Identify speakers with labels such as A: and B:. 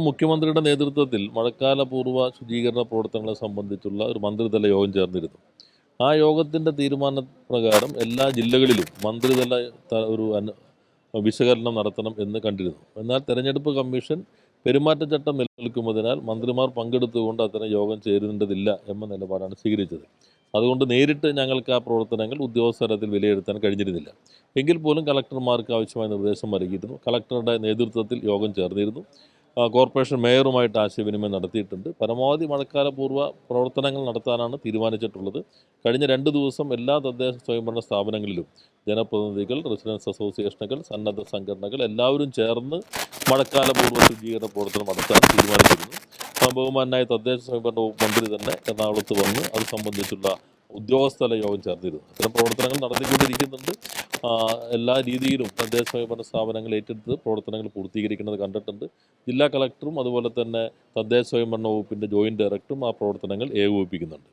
A: മുഖ്യമന്ത്രിയുടെ നേതൃത്വത്തിൽ മഴക്കാലപൂർവ ശുചീകരണ പ്രവർത്തനങ്ങളെ സംബന്ധിച്ചുള്ള ഒരു മന്ത്രിതല യോഗം ചേർന്നിരുന്നു. ആ യോഗത്തിന്റെ തീരുമാനപ്രകാരം എല്ലാ ജില്ലകളിലും മന്ത്രിതല ഒരു വിശകലനം നടത്തണം എന്ന് കണ്ടിരുന്നു. എന്നാൽ തെരഞ്ഞെടുപ്പ് കമ്മീഷൻ പെരുമാറ്റച്ചട്ടം നിലനിൽക്കുന്നതിനാൽ മന്ത്രിമാർ പങ്കെടുത്തുകൊണ്ട് അത്തരം യോഗം ചേരുന്നതില്ല എന്ന നിലപാടാണ് സ്വീകരിച്ചത്. അതുകൊണ്ട് നേരിട്ട് ഞങ്ങൾക്ക് ആ പ്രവർത്തനങ്ങൾ ഉദ്യോഗസ്ഥലത്തിൽ വിലയിരുത്താൻ കഴിഞ്ഞിരുന്നില്ല. എങ്കിൽ പോലും കളക്ടർമാർക്ക് ആവശ്യമായ നിർദ്ദേശം നൽകിയിരുന്നു. കളക്ടറുടെ നേതൃത്വത്തിൽ യോഗം ചേർന്നിരുന്നു. കോർപ്പറേഷൻ മേയറുമായിട്ട് ആശയവിനിമയം നടത്തിയിട്ടുണ്ട്. പരമാവധി മഴക്കാലപൂർവ പ്രവർത്തനങ്ങൾ നടത്താനാണ് തീരുമാനിച്ചിട്ടുള്ളത്. കഴിഞ്ഞ രണ്ട് ദിവസം എല്ലാ തദ്ദേശ സ്വയംഭരണ സ്ഥാപനങ്ങളിലും ജനപ്രതിനിധികൾ റെസിഡൻസ് അസോസിയേഷനുകൾ സന്നദ്ധ സംഘടനകൾ എല്ലാവരും ചേർന്ന് മഴക്കാലപൂർവ ശുചീകരണ പ്രവർത്തനം നടത്താൻ തീരുമാനിച്ചിരുന്നു. സംഭവമാനായ തദ്ദേശ സ്വയംഭരണ മന്ത്രി തന്നെ എറണാകുളത്ത് വന്ന് അത് സംബന്ധിച്ചുള്ള ഉദ്യോഗസ്ഥല യോഗം ചേർന്നിരുന്നു അത്തരം പ്രവർത്തനങ്ങൾ നടത്തിക്കൊണ്ടിരിക്കുന്നുണ്ട്. എല്ലാ രീതിയിലും തദ്ദേശ സ്വയംഭരണ സ്ഥാപനങ്ങൾ ഏറ്റെടുത്ത് പ്രവർത്തനങ്ങൾ പൂർത്തീകരിക്കുന്നത് കണ്ടിട്ടുണ്ട്. ജില്ലാ കളക്ടറും അതുപോലെ തന്നെ തദ്ദേശ സ്വയംഭരണ വകുപ്പിന്റെ ജോയിന്റ് ഡയറക്ടറും ആ പ്രവർത്തനങ്ങൾ ഏകോപിപ്പിക്കുന്നുണ്ട്.